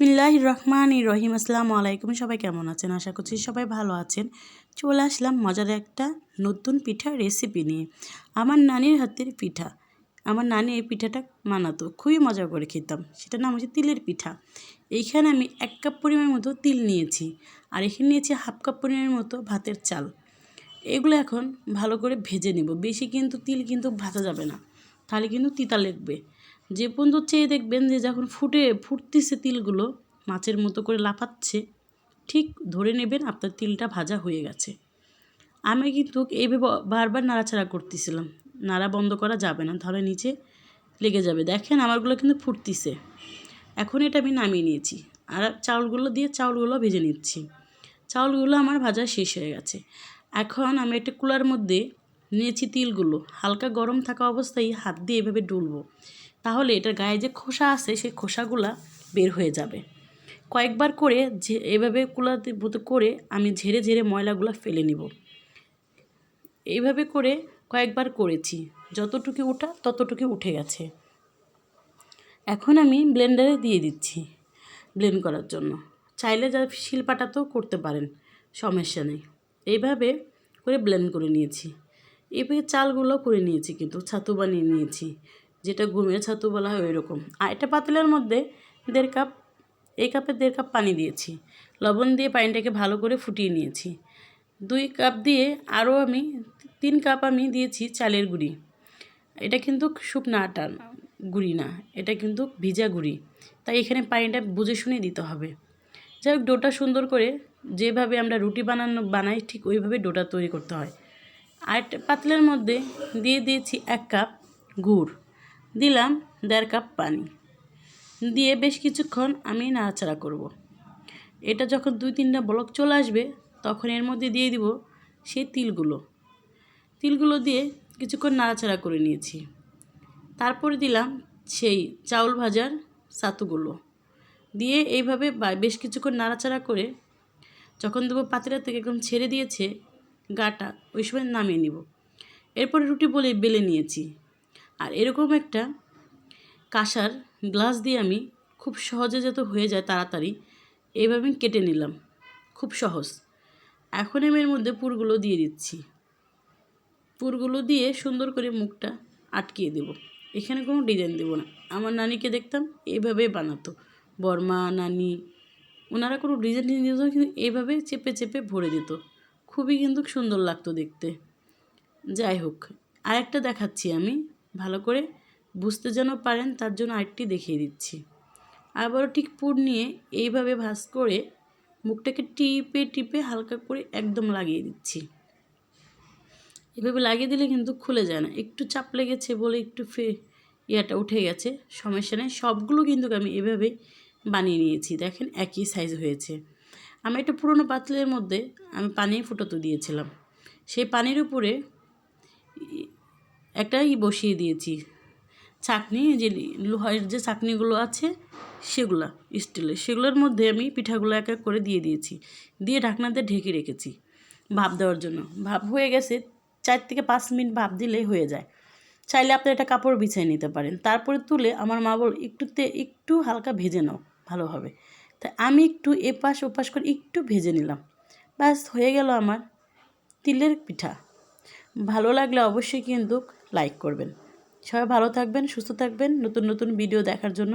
বিসমিল্লাহ রহমান রহিম। আসসালামু আলাইকুম, সবাই কেমন আছেন? আশা করছি সবাই ভালো আছেন। চলে আসলাম মজার একটা নতুন পিঠার রেসিপি নিয়ে। আমার নানির হাতের পিঠা। আমার নানি এই পিঠাটা মানাতো খুবই মজা করে খেতাম। সেটার নাম হচ্ছে তিলের পিঠা। এইখানে আমি এক কাপ পরিমাণ মতো তিল নিয়েছি আর এখানে নিয়েছি হাফ কাপ পরিমাণের মতো ভাতের চাল। এগুলো এখন ভালো করে ভেজে নেব। বেশি কিন্তু তিল কিন্তু ভাজা যাবে না। তাহলে কিন্তু তিতা লাগবে। যে পর্যন্ত চেয়ে দেখবেন যে যখন ফুটে, ফুটতেছে তিলগুলো, মাছের মতো করে লাফাচ্ছে, ঠিক ধরে নেবেন আপনার তিলটা ভাজা হয়ে গেছে। আমি কিন্তু এইভাবে বারবার নাড়াচাড়া করতেছিলাম। নাড়া বন্ধ করা যাবে না, তাহলে নিচে লেগে যাবে। দেখেন আমারগুলো কিন্তু ফুটতিছে। এখন এটা আমি নামিয়ে নিয়েছি। আর চাউলগুলো দিয়ে চাউলগুলো ভেজে নিচ্ছি। চাউলগুলো আমার ভাজা শেষ হয়ে গেছে। এখন আমি একটা কুলার মধ্যে নিয়েছি তিলগুলো। হালকা গরম থাকা অবস্থায় হাত দিয়ে এভাবে ডুলবো। তাহলে এটার গায়ে যে খোসা আছে, সেই খোসাগুলা বের হয়ে যাবে। কয়েকবার করে এভাবে কুলাতে করে আমি ঝেড়ে ঝেড়ে ময়লাগুলো ফেলে নিব। এইভাবে করে কয়েকবার করেছি। যতটুকু ওঠা, ততটুকু উঠে গেছে। এখন আমি ব্লেন্ডারে দিয়ে দিচ্ছি ব্লেন্ড করার জন্য। চাইলে যা শিলপাটাতেও করতে পারেন, সমস্যা নেই। এইভাবে করে ব্লেন্ড করে নিয়েছি। এভাবে চালগুলো করে নিয়েছি কিন্তু, ছাতু বানিয়ে নিয়েছি। যেটা ঘুমের ছাতু বলা হয় ওই রকম আর এটা পাতিলের মধ্যে দেড় কাপ, এই কাপে দেড় কাপ পানি দিয়েছি। লবণ দিয়ে পানিটাকে ভালো করে ফুটিয়ে নিয়েছি। দুই কাপ দিয়ে আরও আমি, তিন কাপ আমি দিয়েছি চালের গুঁড়ি। এটা কিন্তু শুকনা আটা গুঁড়ি না, এটা কিন্তু ভিজা গুঁড়ি। তাই এখানে পানিটা বুঝে শুনে দিতে হবে। যাই হোক, ডোটা সুন্দর করে যেভাবে আমরা রুটি বানানো, বানাই ঠিক ওইভাবে ডোটা তৈরি করতে হয়। আর পাতলের মধ্যে দিয়ে দিয়েছি এক কাপ গুড়। দিলাম দেড় কাপ পানি। দিয়ে বেশ কিছুক্ষণ আমি নাড়াচাড়া করব। এটা যখন দুই তিনটা ব্লক চলে আসবে, তখন এর মধ্যে দিয়ে দিব সেই তিলগুলো। তিলগুলো দিয়ে কিছুক্ষণ নাড়াচাড়া করে নিয়েছি। তারপরে দিলাম সেই চাউল ভাজার ছাতুগুলো। দিয়ে এইভাবে বেশ কিছুক্ষণ নাড়াচাড়া করে যখন দেবো পাতিলা থেকে একদম ছেড়ে দিয়েছে গাটা, ওই সময় নামিয়ে নিব। এরপরে রুটি বলে, বেলে নিয়েছি। আর এরকম একটা কাঁসার গ্লাস দিয়ে আমি খুব সহজে যাতে হয়ে যায় তাড়াতাড়ি এইভাবে কেটে নিলাম। খুব সহজ। এখন আমি এর মধ্যে পুরগুলো দিয়ে দিচ্ছি। পুরগুলো দিয়ে সুন্দর করে মুখটা আটকিয়ে দেব। এখানে কোনো ডিজাইন দেবো না। আমার নানিকে দেখতাম এইভাবে বানাতো। বর্মা, নানি, ওনারা কোনো ডিজাইন ডিজাইন দিত কিন্তু এইভাবে চেপে চেপে ভরে দিত। খুবই কিন্তু সুন্দর লাগতো দেখতে। যাই হোক, আরেকটা দেখাচ্ছি আমি। ভালো করে বুঝতে যেন পারেন, তার জন্য আরেকটি দেখিয়ে দিচ্ছি। আবারও ঠিক পুর নিয়ে এইভাবে ভাজ করে মুখটাকে টিপে টিপে হালকা করে একদম লাগিয়ে দিচ্ছি। এভাবে লাগিয়ে দিলে কিন্তু খুলে যায় না। একটু চাপ লেগেছে বলে একটু ফে ইয়াটা উঠে গেছে, সমস্যা নেই। সবগুলো কিন্তু আমি এভাবে বানিয়ে নিয়েছি। দেখেন একই সাইজ হয়েছে। আমি একটা পুরনো পাতলের মধ্যে আমি পানি ফুটোতে দিয়েছিলাম। সেই পানির উপরে একটা ই বসিয়ে দিয়েছি। চাকনি যে লোহার যে চাকনিগুলো আছে, সেগুলা স্টিলের সেগুলোর মধ্যে আমি পিঠাগুলো এক এক করে দিয়ে দিয়েছি। দিয়ে ঢাকনাতে ঢেকে রেখেছি ভাপ দেওয়ার জন্য। ভাপ হয়ে গেছে, চার থেকে পাঁচ মিনিট ভাপ দিলেই হয়ে যায়। চাইলে আপনি একটা কাপড় বিছিয়ে নিতে পারেন। তারপরে তুলে আমার মা বল একটুতে একটু হালকা ভেজে নাও ভালোভাবে তাই আমি একটু এপাশ ওপাশ করে একটু ভেজে নিলাম। ব্যাস, হয়ে গেল আমার তিলের পিঠা। ভালো লাগলে অবশ্যই কিন্তু লাইক করবেন। সবাই ভালো থাকবেন সুস্থ থাকবেন। নতুন নতুন ভিডিও দেখার জন্য